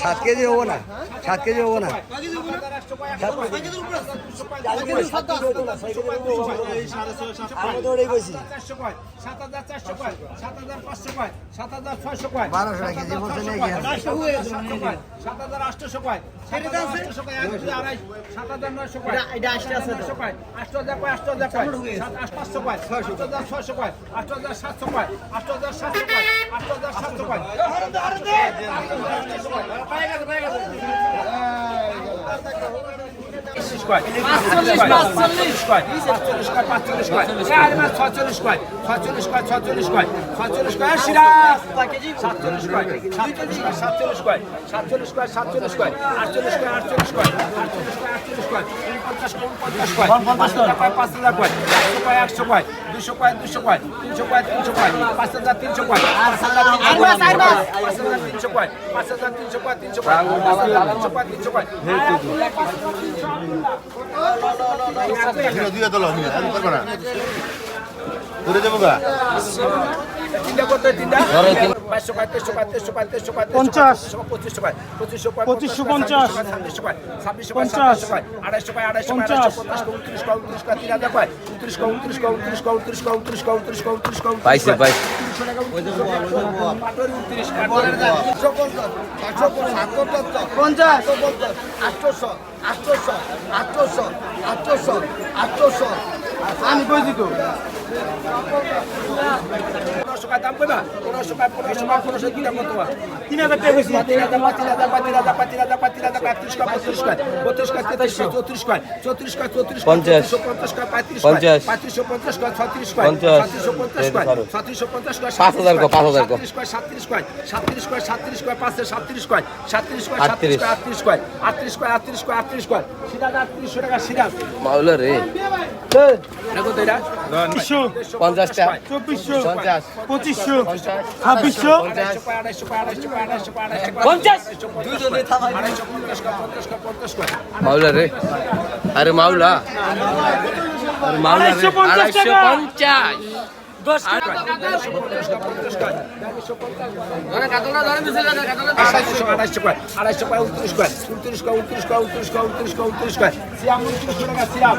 সাত কেজি হব না সাত কেজি হব না সাত হাজার আটশো সাত হাজার সাত হাজার আটশো সাত হাজার নয় এটা আসতে আছে আটশো কয় আটশো হাজার কয় আটশো হাজার কয় পাঁচশো কয় ছয়শো হাজার ছয়শো কয় আটশো হাজার সাতশো কয় আটশো হাজার সাতশো কয় আটশো হাজার সাতশো কয় পাঁচচল্লিশ পাঁচচল্লিশ কয় পাঁচচল্লিশ কয় পাঁচচল্লিশ কয় ছচল্লিশ কয় সাতচল্লিশ কয় সাতচল্লিশ কয় ছয়চল্লিশ কয় সিরাজ! সাতচল্লিশ কয় সাতচল্লিশ কয় সাতচল্লিশ কয় সাতচল্লিশ কয় সাতচল্লিশ কয় আটচল্লিশ কয় আটচল্লিশ কয় আটচল্লিশ কয় আটচল্লিশ কয় পঞ্চাশ কয় পাঁচ হাজার কয় একশো কয় একশো দুশো কয় দুশো কয় তিনশো কয় তিনশো কয় পাঁচ হাজার তিনশো কয় পাঁচ হাজার তিনশো কয় পাঁচ হাজার তিনশো কয় পাঁচ হাজার তিনশো কয় তিনশো কয় পাঁচ হাজার তিনশো কয় তিনশো কয়। দুই হাজার ঘুরে যাব গা পঞ্চাশ আটশো আটশো আটশো আটশো আটশো আমি কইছি তো পনেরোশো টাকা দাম কইবা? পনেরোশো টাকা পনেরোশো টাকা পনেরোশো কিনা কত তিন হাজার টাকা কইছি তিন হাজার পাঁচ হাজার পাঁচ হাজার পাঁচ হাজার পাঁচ হাজার একত্রিশ টাকা বত্রিশ টাকা বত্রিশ টাকা তেত্রিশ টাকা চৌত্রিশ টাকা চৌত্রিশ টাকা চৌত্রিশ পঞ্চাশ। পঞ্চাশ টাকা পঁয়ত্রিশ পঞ্চাশ। পঁয়ত্রিশশো পঞ্চাশ টাকা ছত্রিশ টাকা ছত্রিশশো পঞ্চাশ টাকা ছত্রিশশো পঞ্চাশ টাকা পাঁচ হাজার পাঁচ হাজার সাতত্রিশ টাকা সাতত্রিশ টাকা সাতত্রিশ টাকা পাঁচশো সাতত্রিশ টাকা সাতত্রিশ টাকা সাতত্রিশ টাকা আটত্রিশ টাকা। চব্বিশশো। পঞ্চাশ। পঁচিশশো ছাব্বিশশো পঞ্চাশ মাওলা রে আরে মাওলা আড়াইশো পঞ্চাশ উনত্রিশশো টাকা সিয়াম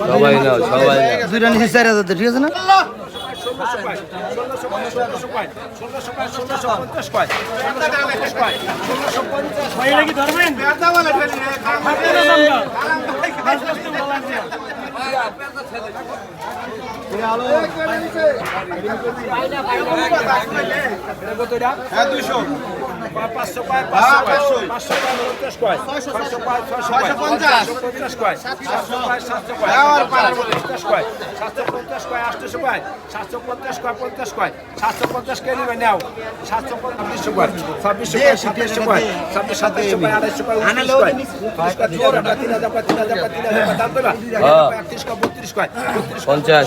সবাই না সবাই দুইটা নিচে চার হাজার ঠিক আছে হ্যাঁ পাঁচশো কয় পাঁচশো পাঁচশো পঞ্চাশ কয় পাঁচশো কয় ছয়শো পঞ্চাশ পঞ্চাশ কয় সাতশো কয় সাতশো কয় পঞ্চাশ কয় সাতশো পঞ্চাশ কয় আটশোশো কয় সাতশো পঞ্চাশ কয় পঞ্চাশ কয় সাতশো পঞ্চাশ কে নেবে নাও সাতশো পঞ্চাশশো কয় ছাব্বিশশো কয় সাতাশশো কয় ছাব্বিশ সাতাশশো কয় আড়াইশো কয় উনত্রিশ কয় উনত্রিশ কয় তিন হাজার তিন হাজার তিন হাজার তিন হাজার দাম দেবা একত্রিশ কয় বত্রিশ কয় বত্রিশ পঞ্চাশ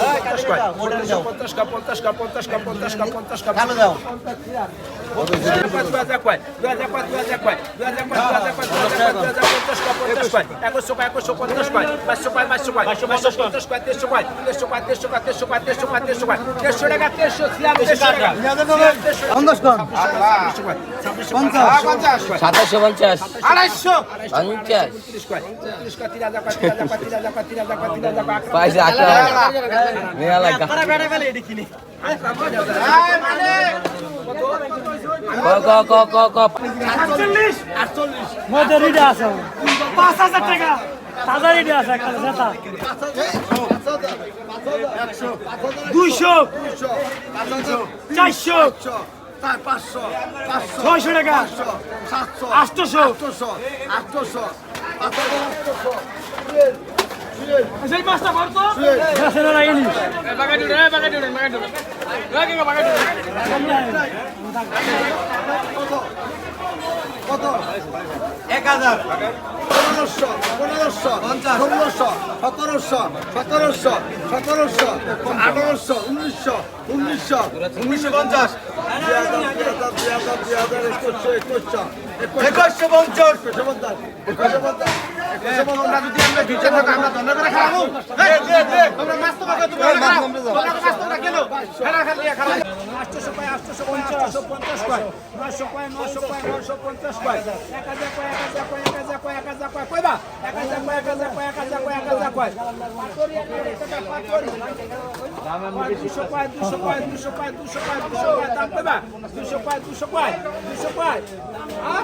কয় পঞ্চাশ কয় পঞ্চাশ কয় পঞ্চাশ কয় পঞ্চাশ কয় পঞ্চাশ কয় পঞ্চাশ কয় কয় দু হাজার পাঁচ দু হাজার কয় দু হাজার পাঁচ দু হাজার পাঁচ দু হাজার পাঁচ দু হাজার পঞ্চাশ কয় পঞ্চাশ কয় একশো। কয় একশো পঞ্চাশ কয় পাঁচশো কয় পাঁচশো কয় পাঁচশো পঞ্চাশ পঞ্চাশ কয় দেড়শো কয় দেড়শো কয় দেড়শো কয় দেড়শো কয় দেড়শো কয় দেড়শো কয় দেড়শো টাকা দেড়শো ছিলাম দেড়শো টাকা। পঞ্চাশ পঞ্চাশ। সাতাশশো পঞ্চাশ। আড়াইশো। পঞ্চাশ। পয়সা আসা মেয়া লাগা ক ক ক ক ক আটচল্লিশ। মধ্যে রিডে আছে। পাঁচ হাজার টাকা। তাজা রিডে আছে একটা জেতা। দুইশো। চারশো। ছয়শো টাকা। সেই মাছটা ইলিশ এক হাজার পনেরোশো পনেরোশো ষোলোশো সতেরোশো সতেরোশো সতেরোশো আঠারোশো উনিশশো উনিশশো উনিশশো পঞ্চাশ। একুশশো পঞ্চাশ। একুশশো পঞ্চাশ। তোমরা যদি আমরা বিচার থাকো, আমরা দণ্ড করে খাব। তোমরা মাছ তো পাকো তোমরা মাছ তোমরা কেন খেলা। খেলি খেলা আটশো পায় আটশো পায় আটশো পঞ্চাশ পায় নশো পায় নশো পায় নশো পঞ্চাশ পায় এক হাজার পায় এক হাজার পায় এক হাজার পায় এক হাজার পায় কয়বা এক হাজার পায় এক হাজার পায় এক হাজার পায় এক হাজার পায় পাথরি দুশো পায় দুশো পায় দুশো পায় দুশো পায় দুশো পায় দাম কয়বা দুশো পায় দুশো পায় দুশো পায় দাম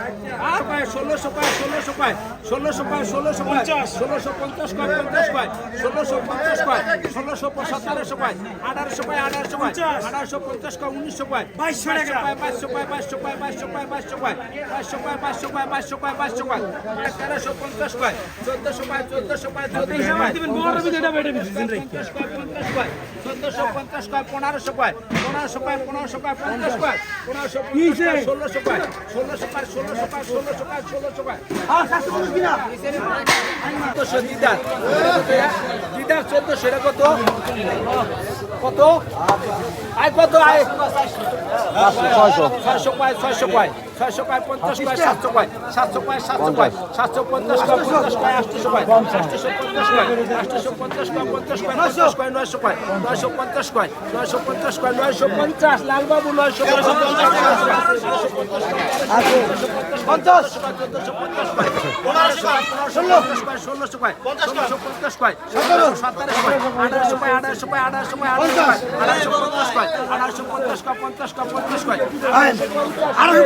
কয় ষোলোশো কয় ষোলোশো কয় ষোলোশো কয় ষোলোশো কয় ষোলোশো পঞ্চাশ কয় পঞ্চাশ কয় ষোলোশো পঞ্চাশ কয় ষোলোশো সতেরোশো কয় আঠারোশো কয় আঠারোশো কয় আঠারোশো পঞ্চাশ কয় উনিশশো কয় বাইশশো কয় বাইশশো কয় বাইশশো কয় বাইশশো কয় বাইশশো কয় বাইশশো কয় বাইশশো কয় বাইশশো কয় বাইশশো কয় তেরোশো পঞ্চাশ কয় চোদ্দশো কয় চোদ্দশো কয় চোদ্দশো কয় পঞ্চাশ কয় পঞ্চাশ কয় চোদ্দশো পঞ্চাশ কয় পনেরোশো কয় পনেরোশো কয় পনেরোশো কয় পঞ্চাশ কয় পনেরোশো পঞ্চাশ ষোলোশো কয় ষোলোশো কয় ষোলোশো দিদার দিদার চোদ্দশো এটা কত কত আয় কত আয় ছয়শো ছয়শো পায় ছয়শো পায় ছয়শো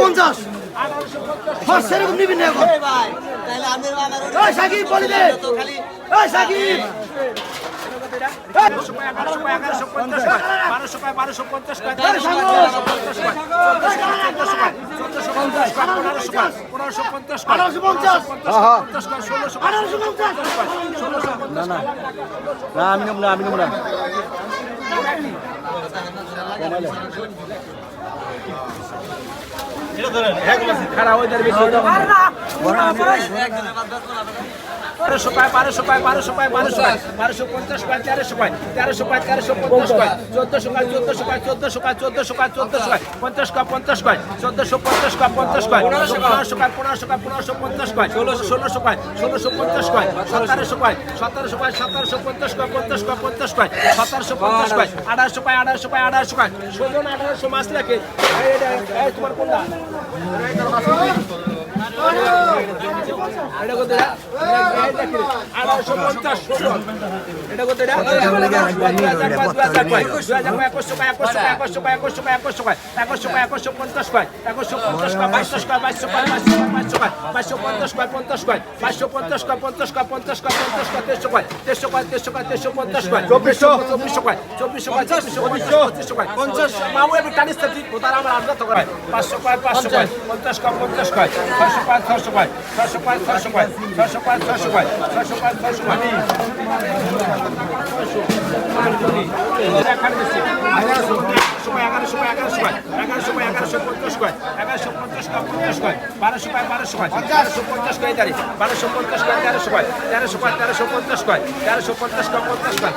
পঞ্চাশ হ্যাঁ, সেরকম নিবি না সাকিব বলি দে সাকিব। বারোশো পায় বারোশো পঞ্চাশ পায়। বারোশো পঞ্চাশ পায়। পনেরোশো পঞ্চাশ না না। না আমি নেব না আমি নেব না। খারাপ ওইটার বেশি বারোশো পায় বারোশো পায় বারোশো পায় বারোশো পায় বারোশো পঞ্চাশ পায় তেরোশো পায় তেরোশো পায় তেরোশো পঞ্চাশ পায় চোদ্দশো পায় চোদ্দশো পায় চোদ্দশো পায় চোদ্দশো পায় চোদ্দশো পায় পঞ্চাশ পায় পঞ্চাশ পায় চোদ্দশো পঞ্চাশ পায় পঞ্চাশ পায় পনেরোশো পায় পনেরোশো পায় পনেরোশো পঞ্চাশ পায় ষোলোশো ষোলোশো পায় ষোলোশো পঞ্চাশ পায় সতেরোশো পায় সতেরোশো পায় সতেরোশো পঞ্চাশ পায় পঞ্চাশ পায় পঞ্চাশ পায় সতেরোশো পঞ্চাশ পায় আঠারোশো পায় আঠারোশো পায় আঠারোশো পায় ষোলো আঠারোশো মাস লাগে তোমার কোনটা পঞ্চাশ মামু এবং টানিস তারা আমার আলাদা তো করে। পাঁচশো কয় পাঁচশো কয়, পঞ্চাশ কয় পঞ্চাশ কয়। এগারোশো কয়, এগারোশো কয়, এগারোশো কয়, এগারোশো কয়, এগারোশো পঞ্চাশ কয়, এগারোশো পঞ্চাশ কয়, পঞ্চাশ কয়, বারোশো কয়, বারোশো কয়, বারোশো পঞ্চাশ কয়, এদারি, বারোশো পঞ্চাশ কয়, তেরোশো কয়, তেরোশো কয়, তেরোশো পঞ্চাশ কয়, তেরোশো পঞ্চাশ কয়, পঞ্চাশ কয়।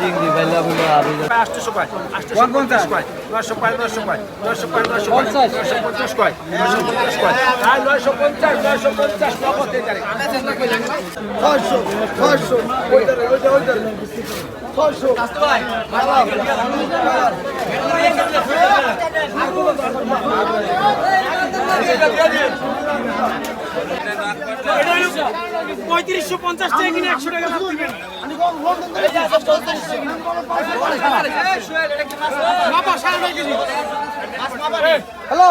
চিংড়ি বাইলা বলে আরও আটশো কয় আটশো পঞ্চাশ। কয় নশো কয় নশো কয় নশো কয় নশো পঞ্চাশ। নশো পঞ্চাশ কয় নশো পঞ্চাশ কয় আর নশো পঞ্চাশ নশো পঁয়ত্রিশশো পঞ্চাশ টাকা কিনে একশো টাকা দিবেন। হ্যালো